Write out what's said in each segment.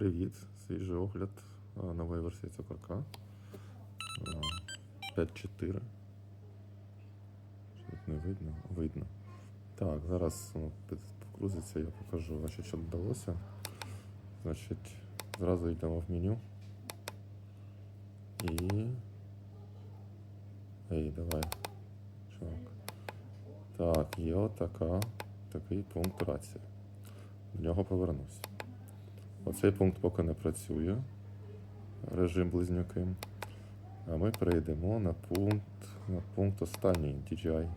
Привіт, свіжий огляд нової версії цукорка. А, 5.4. Що Тут не видно? Видно. Так, зараз воно я покажу, значить, що додалося. Значить, зразу йдемо в меню. І. Ей, давай. Чувак. Так, є отака, такий пункт рації. До нього повернусь. Оцей пункт поки не працює. Режим близнюки. А ми перейдемо на пункт, на пункт останній DJI.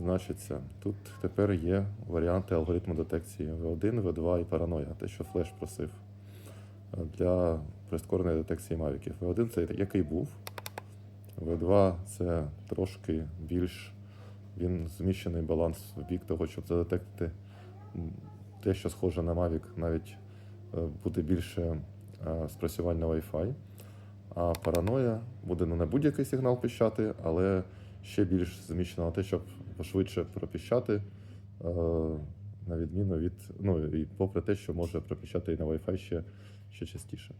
Значиться, тут тепер є варіанти алгоритму детекції V1, V2 і параноя, те, що флеш просив для прискореної детекції мавіків. V1 це який був. V2 це трошки більш він зміщений баланс в бік того, щоб задетектити те, що схоже на Mavic, навіть буде більше е, спрацювання Wi-Fi. А параноя буде не будь-який сигнал піщати, але ще більш зміщена на те, щоб пошвидше пропіщати, е, на відміну від, ну і попри те, що може пропіщати і на Wi-Fi ще, ще частіше.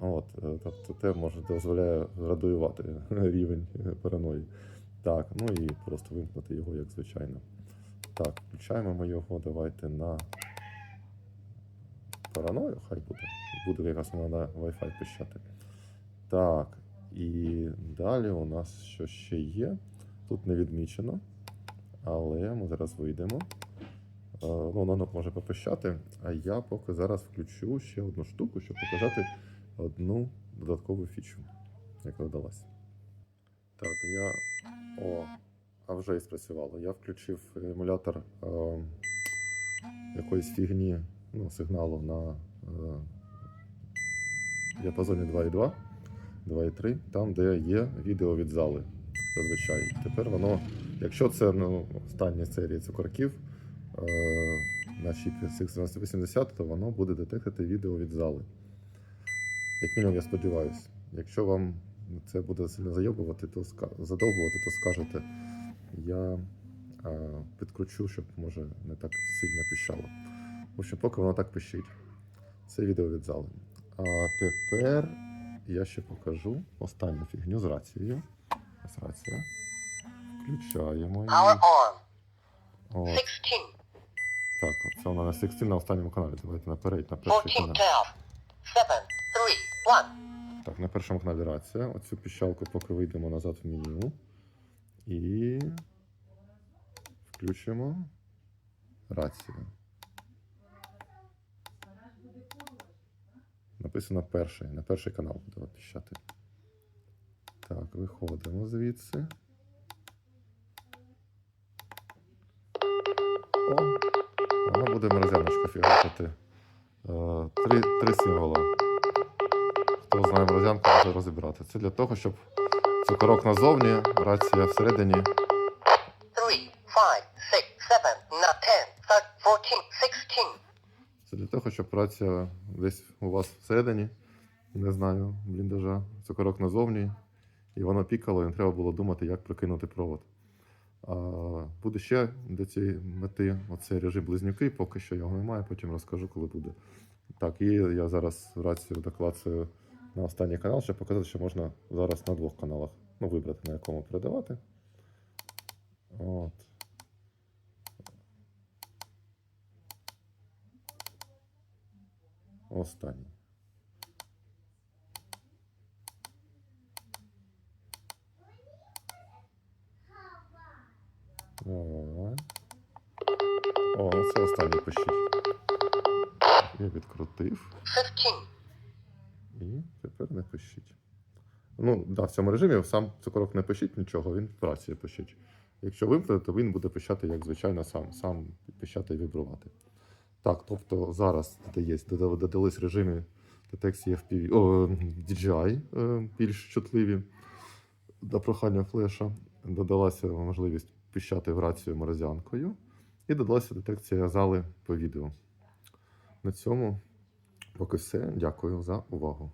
От, е, тобто те може дозволяє градуювати рівень е, параної. Так, ну і просто вимкнути його як звичайно. Так, включаємо ми його. Давайте на параною, хай буде. Буде якраз на Wi-Fi пищати. Так, і далі у нас що ще є. Тут не відмічено, але ми зараз вийдемо. Е, Ну, воно може попищати, а я поки зараз включу ще одну штуку, щоб показати одну додаткову фічу, яка додалася. Так, я. О, а вже і спрацювало. Я включив емулятор е, якоїсь фігні ну, сигналу на е, діапазоні 2.2, 2.3, там, де є відео від зали. Зазвичай. Тепер воно, якщо це ну, остання серія цукорків е, на чіпі 680, то воно буде детектити відео від зали. Як мінімум, я сподіваюся. Якщо вам це буде сильно зайобувати, то задовбувати, то скажете, я е, підкручу, щоб може не так сильно піщало. В общем, поки воно так пищить. Це відео від зали. А тепер я ще покажу останню фігню з рацією. Ось рація. Включаємо її. Power on. От, 16, так, от це вона на 16 на останньому каналі. Давайте наперед, на перший 14, канал. 12, 7, 3, 1. Так, на першому каналі рація. Оцю піщалку поки вийдемо назад в меню. І включимо рацію. Написано перший, на перший канал буде піщати. Так, виходимо звідси. О, воно буде морозяночка фігачити. Е, Три, три символа. Хто знає морозянку, може розібрати. Це для того, щоб цукорок назовні, рація всередині. 3, 5, 6, 7, 9, 10, 14, 16. Це для того, щоб рація десь у вас всередині, не знаю, бліндажа, цукорок назовні, і воно пікало, і не треба було думати, як прокинути провод. А, буде ще для цієї мети оцей режим близнюки, поки що його немає, потім розкажу, коли буде. Так, і я зараз рацію доклацаю на останній канал, щоб показати, що можна зараз на двох каналах ну, вибрати, на якому передавати. От. Останній. Давай. О, ну це останній пишіть. Я відкрутив і тепер не пишіть. Ну, да, в цьому режимі сам цукорок не пишіть нічого, він в праці пишіть. Якщо вимкнути, то він буде пищати, як звичайно, сам, сам пищати і вібрувати. Так, тобто зараз додається, додались режими детекції FPV, о, DJI е, більш чутливі до прохання флеша. Додалася можливість пищати в рацію морозянкою. І додалася детекція зали по відео. На цьому поки все. Дякую за увагу.